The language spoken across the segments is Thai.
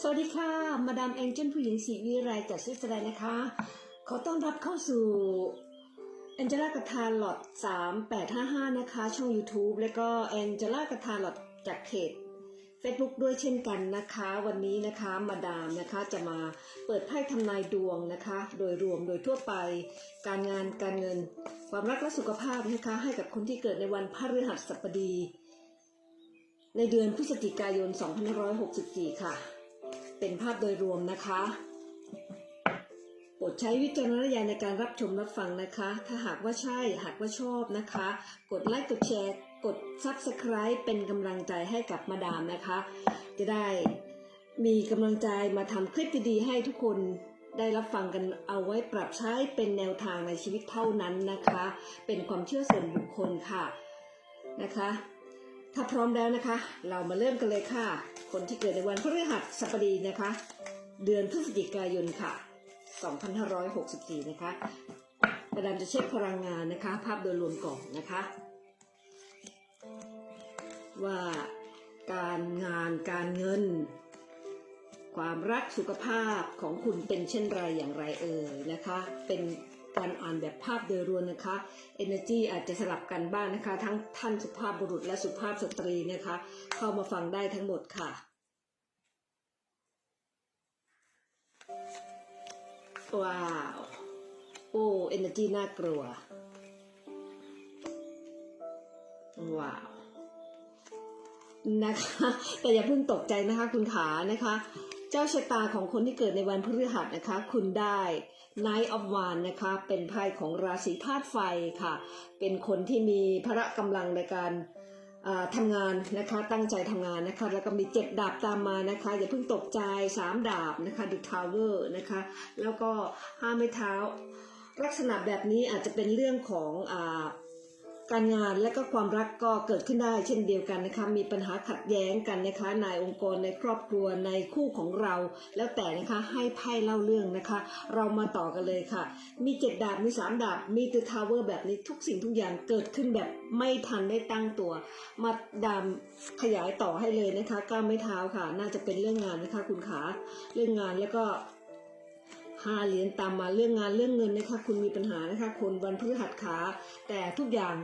สวัสดีค่ะ มาดามแองเจิลผู้หญิงสีวิไลจากสวิตเซอร์แลนด์นะคะ ขอต้อนรับเข้าสู่แองเจล่ากทาลอด3855 นะคะ ช่อง YouTube แล้วก็แองเจล่ากทาลอดจากเพจ Facebook ด้วยเช่นกันนะคะ วันนี้นะคะมาดามนะคะจะมาเปิดไพ่ทำนายดวงนะคะ โดยรวมโดยทั่วไป การงานการเงิน ความรักและสุขภาพนะคะ ให้กับคนที่เกิดในวันพฤหัสบดี ในเดือนพฤศจิกายน 2564 ค่ะ เป็นภาพโดยรวมนะคะโปรดใช้วิจารณญาณในการรับชมรับฟังนะคะ ถ้าหากว่าใช่ หากว่าชอบนะคะ กดไลค์ กดแชร์ กด Subscribe เป็นกำลังใจให้กับมาดามนะคะ จะได้มีกำลังใจมาทำคลิปดีๆให้ทุกคนได้รับฟังกันเอาไว้ปรับใช้เป็นแนวทางในชีวิตเท่านั้นนะคะ เป็นความเชื่อส่วนบุคคลค่ะนะคะ ถ้าพร้อมแล้วนะคะ เรามาเริ่มกันเลยค่ะ คนที่เกิดในวันพฤหัสบดีนะคะ เดือนพฤศจิกายนค่ะ 2564 นะคะประดามจะเช็คพลังงานนะคะ ภาพโดยรวมก่อนนะคะ ว่าการงานการเงิน ความรักสุขภาพของคุณเป็นเช่นไรอย่างไรเอ่ยนะคะ เป็น การอ่านแบบภาพโดยรวมนะคะ Energy อาจจะสลับกันบ้างนะคะ ทั้งท่านสุภาพบุรุษและสุภาพสตรีนะคะ เข้ามาฟังได้ทั้งหมดค่ะ ว้าว โอ้ Energy น่ากลัว ว้าวนะคะแต่อย่าเพิ่งตกใจนะคะคุณขานะคะ จ้าชะตาของคนที่เกิดในวันพฤหัสนะคะ คุณได้ Knight of w a n นะคะ เป็นไพ่ของราศีธาตุไฟค่ะ เป็นคนที่มีพละกำลังในการทำงานนะคะ ตั้งใจทำงานนะคะ แล้วก็มีเจ็ดดาบตามมานะคะ อย่าเพิ่งตกใจสามดาบนะคะ The Tower นะคะ แล้วก็ห้าไม้เท้า ลักษณะแบบนี้อาจจะเป็นเรื่องของอ่า การงานและก็ความรักก็เกิดขึ้นได้เช่นเดียวกันนะคะ มีปัญหาขัดแย้งกันนะคะในองค์กรในครอบครัวในคู่ของเรา แล้วแต่นะคะให้ไพ่เล่าเรื่องนะคะ เรามาต่อกันเลยค่ะ มีเจ็ดดาบมีสามดาบมีตัวทาวเวอร์แบบนี้ทุกสิ่งทุกอย่างเกิดขึ้นแบบไม่ทันได้ตั้งตัว มาดามขยายต่อให้เลยนะคะก้าวไม่เท้าค่ะ น่าจะเป็นเรื่องงานนะคะคุณขาเรื่องงานแล้วก็ ห้าเหรียญตามมาเรื่องงานเรื่องเงินนะคะคุณมีปัญหานะคะคนวันพฤหัสขา แต่ทุกอย่าง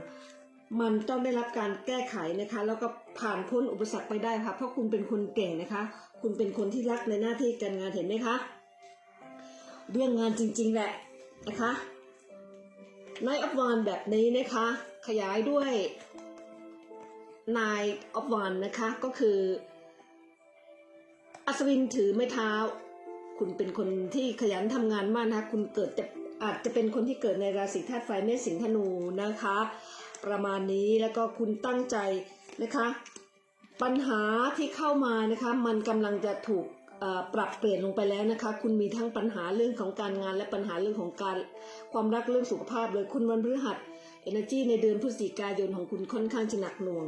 มันต้องได้รับการแก้ไขนะคะ แล้วก็ผ่านพ้นอุปสรรคไปได้ค่ะเพราะคุณเป็นคนเก่งนะคะ คุณเป็นคนที่รักในหน้าที่การงานเห็นไหมคะเรื่องงานจริง ๆแหละนะคะนายอัฟวานแบบนี้นะคะ ขยายด้วยนายอัฟวานนะคะก็คืออัศวินถือไม้เท้า คุณเป็นคนที่ขยันทำงานมากนะคคุณเกิดจะอาจจะเป็นคนที่เกิดในราศีธาตุไฟเมษสิงห์ธนูนะคะ ประมาณนี้แล้วก็คุณตั้งใจนะคะ ปัญหาที่เข้ามานะคะ มันกำลังจะถูกปรับเปลี่ยนลงไปแล้วนะคะ คุณมีทั้งปัญหาเรื่องของการงานและปัญหาเรื่องของการความรักเรื่องสุขภาพเลยคุณวันพฤหัส energy ในเดือนพฤศจิกายนของคุณค่อนข้างจะหนักหน่วง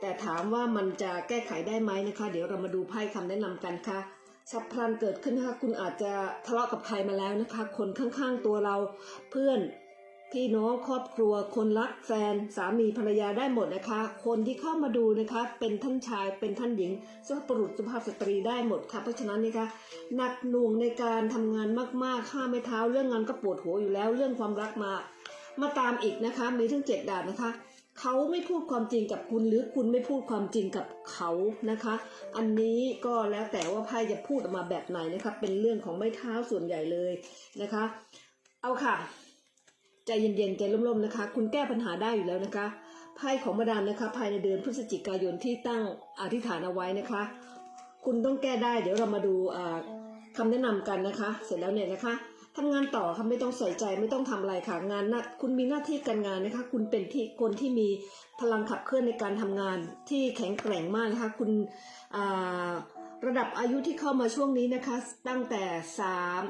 แต่ถามว่ามันจะแก้ไขได้ไหมนะคะ เดี๋ยวเรามาดูไพ่คำแนะนำกันค่ะ สับพลันเกิดขึ้นนะคะคุณอาจจะทะเลาะกับใครมาแล้วนะคะ คนข้างๆตัวเราเพื่อนพี่น้องครอบครัว คนรักแฟนสามีภรรยาได้หมดนะคะ คนที่เข้ามาดูนะคะ เป็นท่านชายเป็นท่านหญิงสุภาพบุรุษสุภาพสตรีได้หมดค่ะ เพราะฉะนั้นนะคะหนักหน่วงในการทำงานมากๆข้าไม่เท้า เรื่องงานก็ปวดหัวอยู่แล้ว เรื่องความรักมา มาตามอีกนะคะ มีทั้งเจ็ดดาบนะคะ เขาไม่พูดความจริงกับคุณหรือคุณไม่พูดความจริงกับเขานะคะ อันนี้ก็แล้วแต่ว่าไพ่จะพูดออกมาแบบไหนนะคะ เป็นเรื่องของไม้เท้าส่วนใหญ่เลยนะคะ เอาค่ะใจเย็นๆใจร่มๆนะคะ คุณแก้ปัญหาได้อยู่แล้วนะคะไพ่ของมาดามนะคะภายในเดือนพฤศจิกายนที่ตั้งอธิษฐานเอาไว้นะคะ คุณต้องแก้ได้ เดี๋ยวเรามาดูอ่าคำแนะนำกันนะคะ เสร็จแล้วเนี่ยนะคะ ทำงานต่อค่ะไม่ต้องใส่ใจไม่ต้องทำอะไรค่ะงานน้าคุณมีหน้าที่การงานนะคะ คุณเป็นที่คนที่มีพลังขับเคลื่อนในการทำงานที่แข็งแกร่งมากนะคะ คุณระดับอายุที่เข้ามาช่วงนี้นะคะ ตั้งแต่สาม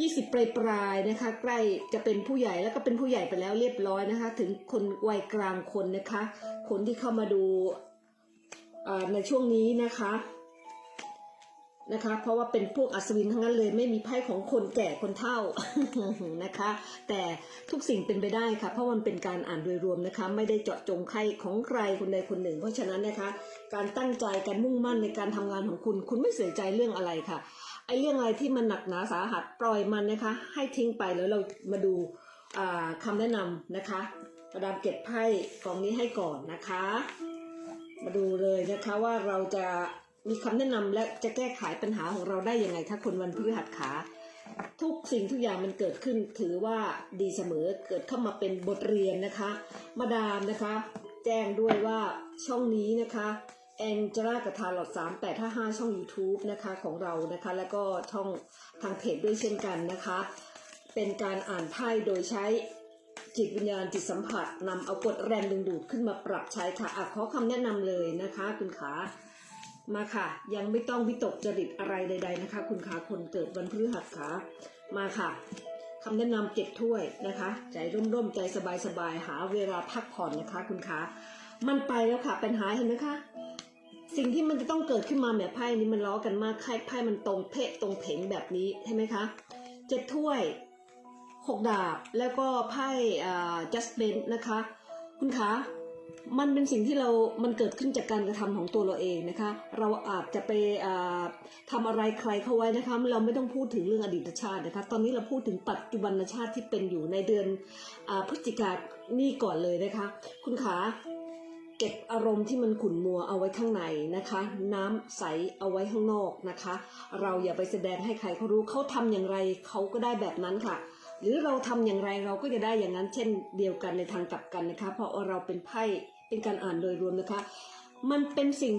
ยี่สิบปลายปลายนะคะ ใกล้จะเป็นผู้ใหญ่แล้วก็เป็นผู้ใหญ่ไปแล้วเรียบร้อยนะคะ ถึงคนวัยกลางคนนะคะ คนที่เข้ามาดูในช่วงนี้นะคะ นะคะ เพราะว่าเป็นพวกอัศวินทั้งนั้นเลยไม่มีไพ่ของคนแก่คนเฒ่านะคะ แต่ทุกสิ่งเป็นไปได้ค่ะ เพราะมันเป็นการอ่านโดยรวมนะคะ ไม่ได้เจาะจงใครของใครคนใดคนหนึ่ง เพราะฉะนั้นนะคะ การตั้งใจการมุ่งมั่นในการทำงานของคุณ คุณไม่เสียใจเรื่องอะไรค่ะไอ้เรื่องอะไรที่มันหนักหนาสาหัสปล่อยมันนะคะ ให้ทิ้งไปแล้วเรามาดูาคำแนะนำนะคะมาดามเก็บไพ่กองนี้ให้ก่อนนะคะ มาดูเลยนะคะว่าเราจะ มีคำแนะนำและจะแก้ไขปัญหาของเราได้ยังไงคะคนวันพฤหัสขา ทุกสิ่งทุกอย่างมันเกิดขึ้นถือว่าดีเสมอเกิดเข้ามาเป็นบทเรียนนะคะ มาดามนะคะ แจ้งด้วยว่าช่องนี้นะคะแองเจล่ากับทาร์ลอด3 8 5 5ช่อง YouTube นะคะของเรานะคะ แล้วก็ช่องทางเพจด้วยเช่นกันนะคะ เป็นการอ่านไพ่โดยใช้จิตวิญญาณจิตสัมผัสนำเอากฎแรงดึงดูดขึ้นมาปรับใช้ค่ะอะขอคำแนะนำเลยนะคะคุณขา มาค่ะ ยังไม่ต้องวิตกจริตอะไรใด ๆนะคะ คุณขาคนเกิดวันพฤหัสขามาค่ะคำแนะนำเจ็ดถ้วยนะคะ ใจร่มๆใจสบายๆหาเวลาพักผ่อนนะคะ คุณขามันไปแล้วค่ะปัญหาเห็นไหมคะสิ่งที่มันจะต้องเกิดขึ้นมาแบบไพ่นี้มันล้อกันมากไพ่ไพ่มันตรงเพะตรงเผงแบบนี้ใช่ไหมคะเจ็ดถ้วยหกดาบแล้วก็ไพ่อ่า just b e n นะคะ คุณคะ มันเป็นสิ่งที่เรา มันเกิดขึ้นจากการกระทำของตัวเราเองนะคะ เราอาจจะไปอ่าทำอะไรใครเข้าไว้นะคะ เราไม่ต้องพูดถึงเรื่องอดีตชาตินะคะ ตอนนี้เราพูดถึงปัจจุบันชาติที่เป็นอยู่ในเดือนอพฤศจิกายนี่ก่อนเลยนะคะ คุณขาเก็บอารมณ์ที่มันขุ่นมัวเอาไว้ข้างในนะคะ น้ำใสเอาไว้ข้างนอกนะคะ เราอย่าไปแสดงให้ใครเขารู้เขาทำอย่างไรเขาก็ได้แบบนั้นค่ะหรือเราทำอย่างไรเราก็จะได้อย่างนั้นเช่นเดียวกันในทางกลับกันนะคะ เพราะเราเป็นไพ่ เป็นการอ่านโดยรวมนะคะ มันเป็นสิ่ง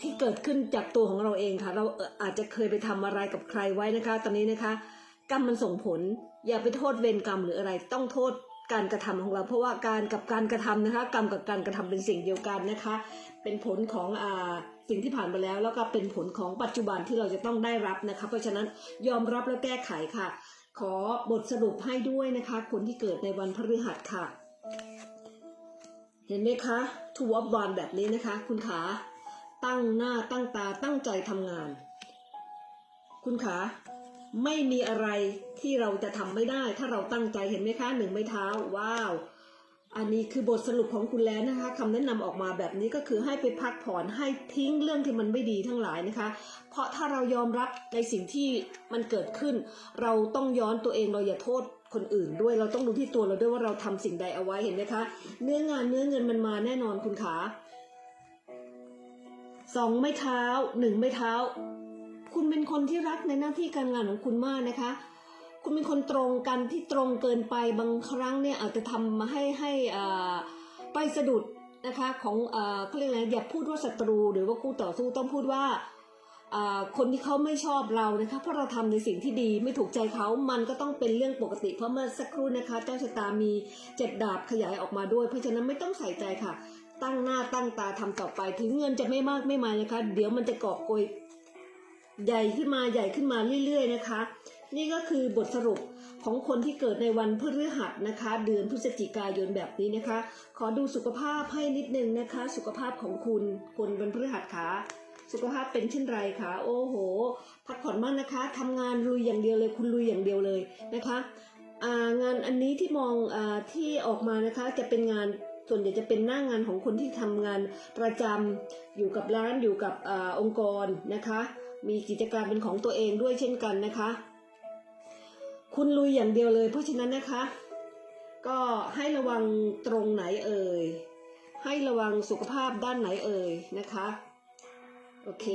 ที่เกิดขึ้นจากตัวของเราเองค่ะ เราอาจจะเคยไปทำอะไรกับใครไว้นะคะ ตอนนี้นะคะ กรรมมันส่งผล อย่าไปโทษเวรกรรมหรืออะไร ต้องโทษการกระทำของเรา เพราะว่าการกับการกระทำนะคะ กรรมกับการกระทำเป็นสิ่งเดียวกันนะคะ เป็นผลของอ่าสิ่งที่ผ่านมาแล้ว แล้วก็เป็นผลของปัจจุบันที่เราจะต้องได้รับนะคะ เพราะฉะนั้นยอมรับแล้วแก้ไขค่ะ ขอบทสรุปให้ด้วยนะคะ คนที่เกิดในวันพฤหัสค่ะ เห็นไหมคะทูวอบบอลแบบนี้นะคะ คุณขาตั้งหน้าตั้งตาตั้งใจทำงาน คุณขาไม่มีอะไรที่เราจะทำไม่ได้ ถ้าเราตั้งใจเห็นไหมคะหนึ่งไม้เท้า ว้าว อันนี้คือบทสรุปของคุณแล้วนะคะคำแนะนำออกมาแบบนี้ก็คือให้ไปพักผ่อนให้ทิ้งเรื่องที่มันไม่ดีทั้งหลายนะคะ เพราะถ้าเรายอมรับในสิ่งที่มันเกิดขึ้น เราต้องย้อนตัวเองเราอย่าโทษ คนอื่นด้วยเราต้องดูที่ตัวเราด้วยว่าเราทำสิ่งใดเอาไว้เห็นไหมคะ เนื้องานเนื้อเงินมันมาแน่นอนคุณขาสองไม้เท้าหนึ่งไม้เท้า คุณเป็นคนที่รักในหน้าที่การงานของคุณมากนะคะ คุณเป็นคนตรงกันที่ตรงเกินไปบางครั้งเนี่ยอาจจะทำมาให้ให้อ่าไปสะดุดนะคะของอ่าเขาเรียกอะไรอย่าพูดว่าศัตรูหรือว่าคู่ต่อสู้ต้องพูดว่า คนที่เขาไม่ชอบเรานะคะเพราะเราทำในสิ่งที่ดีไม่ถูกใจเขามันก็ต้องเป็นเรื่องปกติ เพราะเมื่อสักครู่นะคะ เจ้าชะตามีเจ็ดดาบขยายออกมาด้วย เพราะฉะนั้นไม่ต้องใส่ใจค่ะ ตั้งหน้าตั้งตาทำต่อไปถึงเงินจะไม่มากไม่มานะคะ เดี๋ยวมันจะกอบโกยใหญ่ขึ้นมาใหญ่ขึ้นมาเรื่อย ๆ นะคะ นี่ก็คือบทสรุปของคนที่เกิดในวันพฤหัสนะคะ เดือนพฤศจิกายนแบบนี้นะคะ ขอดูสุขภาพให้นิดนึงนะคะ สุขภาพของคุณคนวันพฤหัสขา สุขภาพเป็นเช่นไรคะโอ้โห พักผ่อนมากนะคะทำงานลุยอย่างเดียวเลย คุณลุยอย่างเดียวเลยนะคะางานอันนี้ที่มองอที่ออกมานะคะจะเป็นงานส่วนใหญ่จะเป็นหน้างานของคนที่ทำงานประจำอยู่กับร้านอยู่กับอองค์กรนะคะ มีกิจการเป็นของตัวเองด้วยเช่นกันนะคะ คุณลุยอย่างเดียวเลย เพราะฉะนั้นนะคะ ก็ให้ระวังตรงไหนเอ่ยให้ระวังสุขภาพด้านไหนเอ่ยนะคะ โอเค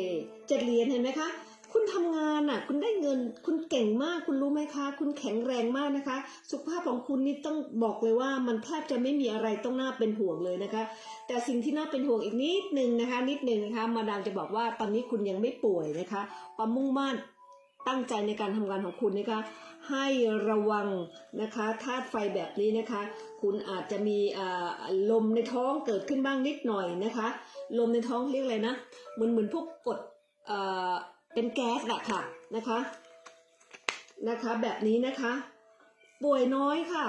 เจ็ดเหรียญเห็นไหมคะ คุณทำงานอะ คุณได้เงิน คุณเก่งมาก คุณรู้ไหมคะ คุณแข็งแรงมากนะคะ สุขภาพของคุณนี่ต้องบอกเลยว่ามันแทบจะไม่มีอะไรต้องน่าเป็นห่วงเลยนะคะ แต่สิ่งที่น่าเป็นห่วงอีกนิดหนึ่งนะคะ นิดหนึ่งนะคะ มาดามจะบอกว่าตอนนี้คุณยังไม่ป่วยนะคะ ความมุ่งมั่นตั้งใจในการทำงานของคุณนะคะ ให้ระวังนะคะธาตุไฟแบบนี้นะคะ คุณอาจจะมีลมในท้องเกิดขึ้นบ้างนิดหน่อยนะคะ ลมในท้องเรียกอะไรนะเหมือนเหมือนพวกกดเป็นแก๊สอะค่ะนะคะนะคะแบบนี้นะคะ ป่วยน้อยค่ะ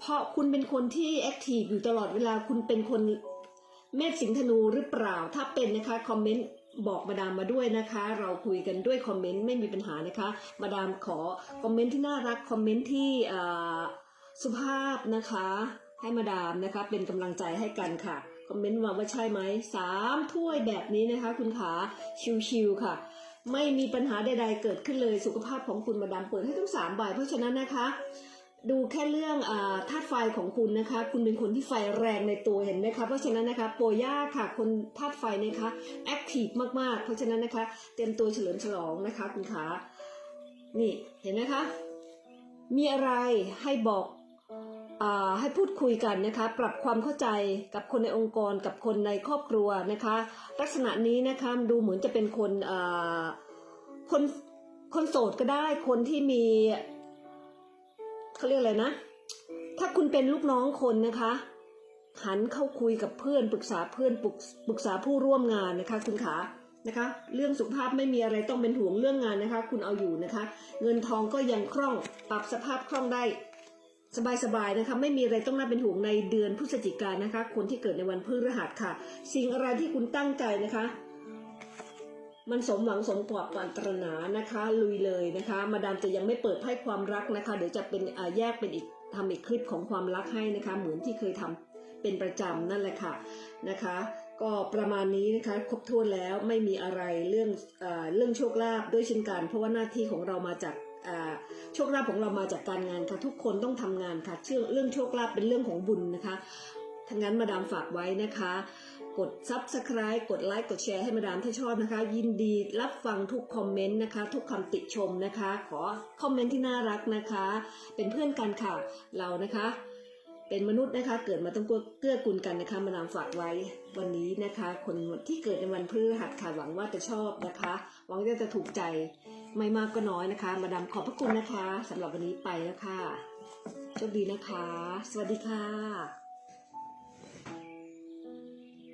เพราะคุณเป็นคนที่แอคทีฟอยู่ตลอดเวลาคุณเป็นคนเมษสิงห์ธนูหรือเปล่าถ้าเป็นนะคะคอมเมนต์ บอกมาดามมาด้วยนะคะ เราคุยกันด้วยคอมเมนต์ไม่มีปัญหานะคะ มาดามขอคอมเมนต์ที่น่ารักคอมเมนต์ที่สุภาพนะคะ ให้มาดามนะคะ เป็นกำลังใจให้กันค่ะคอมเมนต์มาว่าใช่ไหมสามถ้วยแบบนี้นะคะ คุณขาชิวๆค่ะ ไม่มีปัญหาใดๆเกิดขึ้นเลยสุขภาพของคุณมาดามเปิดให้ทั้งสามใบเพราะฉะนั้นนะคะ ดูแค่เรื่องอธาตุไฟของคุณนะคะ คุณเป็นคนที่ไฟแรงในตัวเห็นไหมคะเพราะฉะนั้นนะคะโปรย่าค่ะคนธาตุไฟนะคะแอคทีฟมากๆ เพราะฉะนั้นนะคะ เตรียมตัวเฉลิมฉลองนะคะคุณขานี่เห็นไหมคะ มีอะไรให้บอกอให้พูดคุยกันนะคะ ปรับความเข้าใจกับคนในองค์กรกับคนในครอบครัวนะคะ ลักษณะนี้นะคะดูเหมือนจะเป็นคนคนคนโสดก็ได้คนที่มี เขาเรียกอะไรนะ ถ้าคุณเป็นลูกน้องคนนะคะหันเข้าคุยกับเพื่อนปรึกษาเพื่อนปรึกปรึกษาผู้ร่วมงานนะคะ คุณขานะคะ เรื่องสุขภาพไม่มีอะไรต้องเป็นห่วงเรื่องงานนะคะ คุณเอาอยู่นะคะ เงินทองก็ยังคล่องปรับสภาพคล่องได้ สบายๆนะคะ ไม่มีอะไรต้องน่าเป็นห่วงในเดือนพฤศจิกายนนะคะ คนที่เกิดในวันพฤหัสค่ะ สิ่งอะไรที่คุณตั้งใจนะคะ มันสมหวังสมกว่าปรารถนานะคะ ลุยเลยนะคะ มาดามจะยังไม่เปิดไพ่ความรักนะคะ เดี๋ยวจะเป็นแยกเป็นอีกทำอีกคลิปของความรักให้นะคะ เหมือนที่เคยทำเป็นประจำนั่นแหละค่ะนะคะก็ประมาณนี้นะคะครบถ้วนแล้วไม่มีอะไรเรื่องเอเรื่องโชคลาภด้วยเช่นกัน เพราะว่าหน้าที่ของเรามาจากโชคลาภของเรามาจากการงานค่ะทุกคนต้องทำงานค่ะเชื่อเรื่องโชคลาภเป็นเรื่องของบุญนะคะทั้งนั้นมาดามฝากไว้นะคะ กด subscribe กดไลค์กดแชร์ให้มาดามที่ชอบนะคะ ยินดีรับฟังทุกคอมเมนต์นะคะ ทุกคำติชมนะคะ ขอคอมเมนต์ที่น่ารักนะคะ เป็นเพื่อนกันค่ะเรานะคะ เป็นมนุษย์นะคะ เกิดมาต้องเกื้อกูลกันนะคะ มาดามฝากไว้วันนี้นะคะ คนที่เกิดในวันพฤหัสค่ะหวังว่าจะชอบนะคะ หวังว่าจะถูกใจไม่มากก็น้อยนะคะ มาดามขอบพระคุณนะคะสำหรับวันนี้ไปแล้วค่ะโชคดีนะคะ สวัสดีค่ะ